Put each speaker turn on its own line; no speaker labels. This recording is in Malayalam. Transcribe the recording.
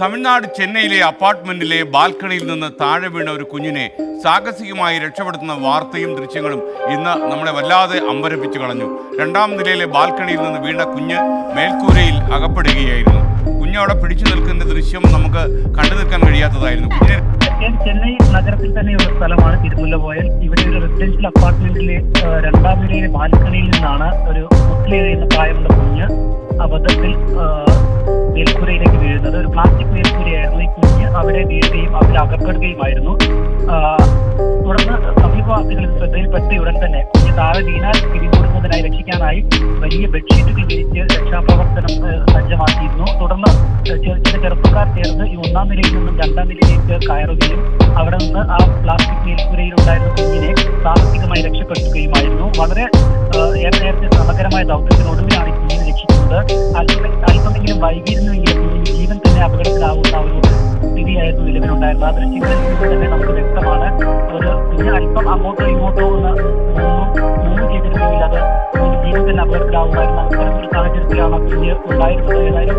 തമിഴ്നാട് ചെന്നൈയിലെ അപ്പാർട്ട്മെന്റിലെ ബാൽക്കണിയിൽ നിന്ന് താഴെ വീണ ഒരു കുഞ്ഞിനെ സാഹസികമായി രക്ഷപ്പെടുത്തുന്ന വാർത്തയും ദൃശ്യങ്ങളും ഇന്ന് നമ്മളെ വല്ലാതെ അമ്പരപ്പിച്ചു കളഞ്ഞു. രണ്ടാം നിലയിലെ ബാൽക്കണിയിൽ നിന്ന് വീണ കുഞ്ഞ് മേൽക്കൂരയിൽ അകപ്പെടുകയായിരുന്നു. കുഞ്ഞ് അവിടെ പിടിച്ചു നിൽക്കുന്ന ദൃശ്യം നമുക്ക് കണ്ടു നിൽക്കാൻ കഴിയാത്തതായിരുന്നു. കുഞ്ഞിനെ
ചെന്നൈ നഗരത്തിൽ തന്നെയുള്ള സ്ഥലമാണ് തിരുമുല്ലപോയൽ ഇവിടെ ഒരു റെസിഡൻഷ്യൽ അപ്പാർട്ട്മെന്റിലെ രണ്ടാം നിലയിലെ ബാൽക്കണിയിൽ നിന്നാണ് ഒരു മുസ്ലിം പ്രായമുള്ള കുഞ്ഞ് അബദ്ധത്തിൽ മേൽക്കൂരയിലേക്ക് വീഴുന്നത്. ഒരു പ്ലാസ്റ്റിക് മേൽക്കൂരയായിരുന്നു ഈ കുഞ്ഞ് അവിടെ വീഴുകയും അതിൽ അകപ്പെടുകയുമായിരുന്നു. തുടർന്ന് സമീപവാസികൾ ഇത് ശ്രദ്ധയിൽപ്പെട്ട ഉടൻ തന്നെ കുഞ്ഞ് താഴെ വീണാൽ പിരിമുറുന്നതിനായി രക്ഷിക്കാനായി വലിയ ബെഡ്ഷീറ്റുകൾ വിരിച്ച് രക്ഷാപ്രവർത്തനം സജ്ജമാക്കിയിരുന്നു. തുടർന്ന് ചില ചെറുപ്പക്കാർ ചേർന്ന് ഈ ഒന്നാം നിലയിൽ നിന്നും രണ്ടാം നിലയിലേക്ക് കയറുകയും അവിടെ നിന്ന് ആ പ്ലാസ്റ്റിക് മേൽക്കൂരയിലുണ്ടായിരുന്ന കുഞ്ഞിനെ സാഹസികമായി രക്ഷപ്പെടുത്തുകയുമായിരുന്നു. വളരെ ഏറെ ശ്രമകരമായ ദൗത്യത്തിനൊടുവിലാണ് ഈ കുഞ്ഞിനെ രക്ഷിക്കുന്നത്. അല്പം അല്പമെങ്കിലും വൈകിയിരുന്നുവെങ്കിൽ സ്ഥിതിയായിരുന്നു നിലവിലുണ്ടായിരുന്നത് ആ ദൃശ്യങ്ങളിൽ തന്നെ നമുക്ക് വ്യക്തമാണ്. ഒരു പിന്നെ അല്പം അങ്ങോട്ടോ ഇങ്ങോട്ടോ ഒന്ന് മൂന്ന് ചെയ്തിരുന്നെങ്കിൽ അത് ജീവൻ തന്നെ അപകടത്തിലാവുമായിരുന്നു അത്തരം ഒരു സാഹചര്യത്തിലാണ് പിന്നെ ഉണ്ടായിരുന്നത്. ഏതായാലും